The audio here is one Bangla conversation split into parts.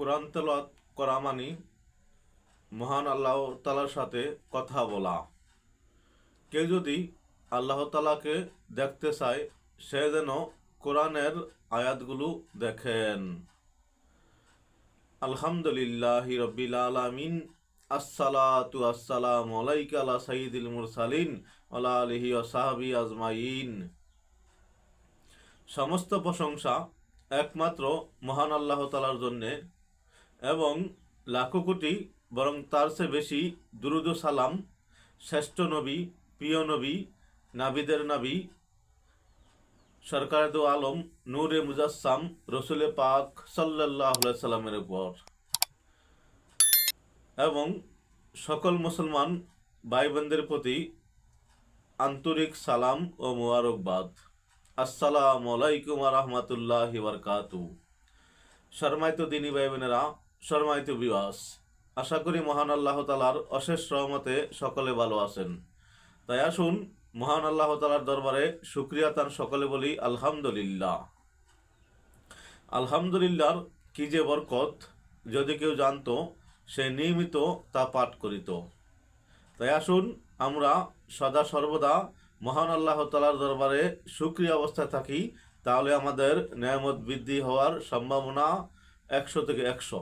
কোরআন তেলাওয়াত করা মানি মহান আল্লাহ তালার সাথে কথা বলা। কেউ যদি আল্লাহ তালাকে দেখতে চায়, সে যেন কোরআনের আয়াতগুলো দেখেন। আলহামদুলিল্লাহ রবিল আলামিন, আসসালাতু আসসালামু আলাইকা আলা সাইয়্যিদিল মুরসালিন আলিহি ওয়া সাহবি আজমাইন। সমস্ত প্রশংসা একমাত্র মহান আল্লাহ তালার জন্যে এবং লাখো কোটি, বরং তার চেয়ে বেশি দুরুদ সালাম, শ্রেষ্ঠ নবী, প্রিয় নবী, নাবিদের নাবী, সরকার আলম, নূরে মুজাসসাম, রসুলে পাক সাল্লাহ সাল্লামের উপর। এবং সকল মুসলমান ভাই বোনদের প্রতি আন্তরিক সালাম ও মুবারকবাদ। আসসালামু আলাইকুম রহমতুল্লাহ বারকাতু শর্মায়িত দিনী ভাই বোনেরা শর্মায়িত বিবাস আশা করি মহান আল্লাহ তালার অশেষ রহমতে সকলে ভালো আছেন। তাই আসুন মহান আল্লাহ তালার দরবারে শুক্রিয়া তার সকলে বলি, আলহামদুলিল্লাহ। আলহামদুলিল্লাহর কি যে বরকত, যদি কেউ জানতো, সে নিয়মিত তা পাঠ করিত। তাই আসুন আমরা সদা সর্বদা মহান আল্লাহ তালার দরবারে সুক্রিয় অবস্থায় থাকি, তাহলে আমাদের নিয়ামত বৃদ্ধি হওয়ার সম্ভাবনা একশো থেকে একশো।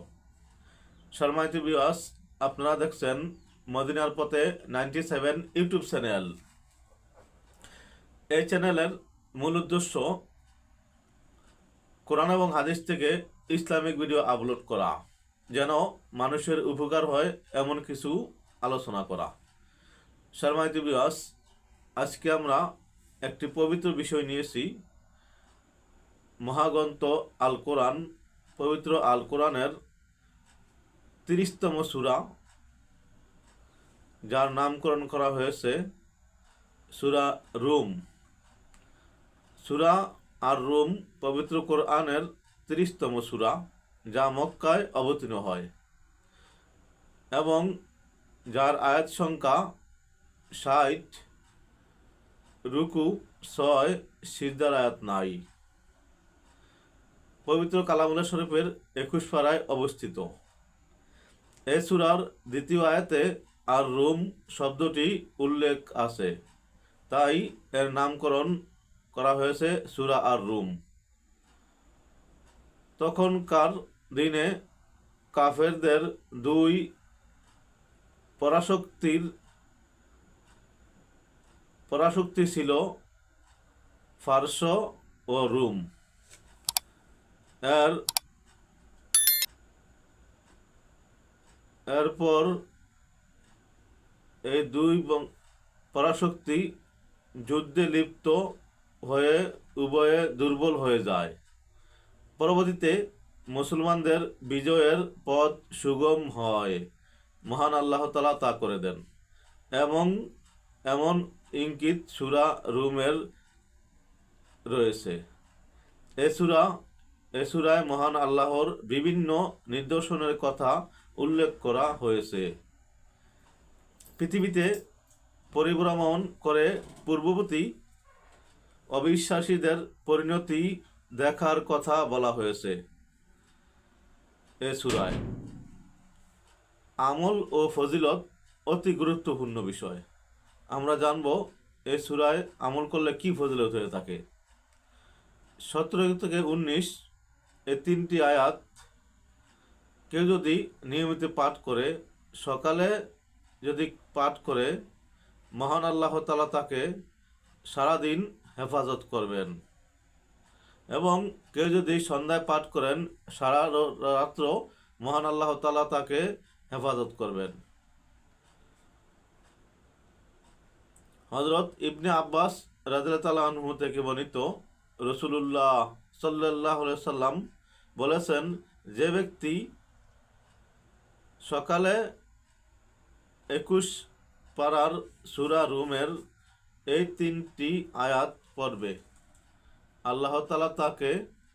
শর্মাইত বিয়াস আপনারা দেখছেন মদিনার পথে নাইনটি সেভেন ইউটিউব চ্যানেল। এই চ্যানেলের মূল উদ্দেশ্য কোরআন এবং হাদিস থেকে ইসলামিক ভিডিও আপলোড করা, যেন মানুষের উপকার হয় এমন কিছু আলোচনা করা। শর্মাইত বিয়াস আজকে আমরা একটি পবিত্র বিষয় নিয়েছি, মহাগ্রন্থ আল কোরআন পবিত্র আল কোরআনের তিরিশতম সুরা, যার নামকরণ করা হয়েছে সুরা রুম। সুরা আর রুম পবিত্র কোরআনের তিরিশতম সুরা, যা মক্কায় অবতীর্ণ হয়। এবং যার আয়াত সংখ্যা ষাট, রুকু ছয় সিদ্ধার আয়াত নাই। পবিত্র কালামুল্লা শরীফের একুশ পাড়ায় অবস্থিত। এ সুরার দ্বিতীয় আয়াতে আর রুম শব্দটি উল্লেখ আছে। তাই এর নামকরণ করা হয়েছে সুরা আর রুম। তখনকার দিনে কাফেরদের দুই পরাশক্তির পরাশক্তি ছিল ফার্স ও রুম। এর এরপর এই দুই পরাশক্তি যুদ্ধে লিপ্ত হয়ে উভয়ে দুর্বল হয়ে যায়। পরবর্তীতে মুসলমানদের বিজয়ের পথ সুগম হয়। মহান আল্লাহ তালা তা করে দেন। এবং এমন ইঙ্কিত সুরা রুমের রয়েছে। এ সুরা এ সুরায় মহান আল্লাহর বিভিন্ন নিদর্শনের কথা উল্লেখ করা হয়েছে। পৃথিবীতে পরিভ্রমণ করে পূর্ববর্তী অবিশ্বাসীদের পরিণতি দেখার কথা বলা হয়েছে। এ সুরায়। আমল ও ফজিলত অতি গুরুত্বপূর্ণ বিষয়। আমরা জানব এ সুরায় আমল করলে কি ফজিলত হয়ে থাকে। সতেরো থেকে উনিশ এই তিনটি আয়াত কেউ যদি নিয়মিত পাঠ করে, সকালে যদি পাঠ করে, মহান আল্লাহ তালা তাকে সারাদিন হেফাজত করবেন। এবং কেউ যদি সন্ধ্যায় পাঠ করেন, সারা রাত্র মহান আল্লাহ তালা তাকে হেফাজত করবেন। হজরত ইবনে আব্বাস আনহু থেকে বর্ণিত রসুলুল্লাহ সাল্লাহ সাল্লাম বলেছেন, যে ব্যক্তি সকালে একুশ পাড়ার সুরা রুমের এই তিনটি আয়াত পড়বে। আল্লাহ তালা তাকে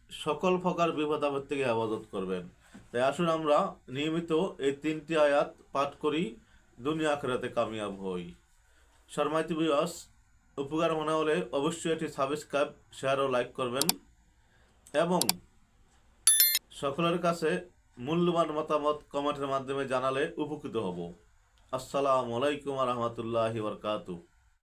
সকল প্রকার বিপদ আপদ থেকে আবাদত করবেন। তাই আসুন আমরা নিয়মিত এই তিনটি আয়াত পাঠ করি, দুনিয়া আখেরাতে কামিয়াব হই। শর্মাইত বিয়াস উপকার মনে হলে অবশ্যই এটি সাবস্ক্রাইব শেয়ার ও লাইক করবেন এবং সকলের কাছে মূল্যবান মতামত কমেন্টের মাধ্যমে জানালে উপকৃত হব। আসসালামু আলাইকুম রহমতুল্লাহ বরকাতু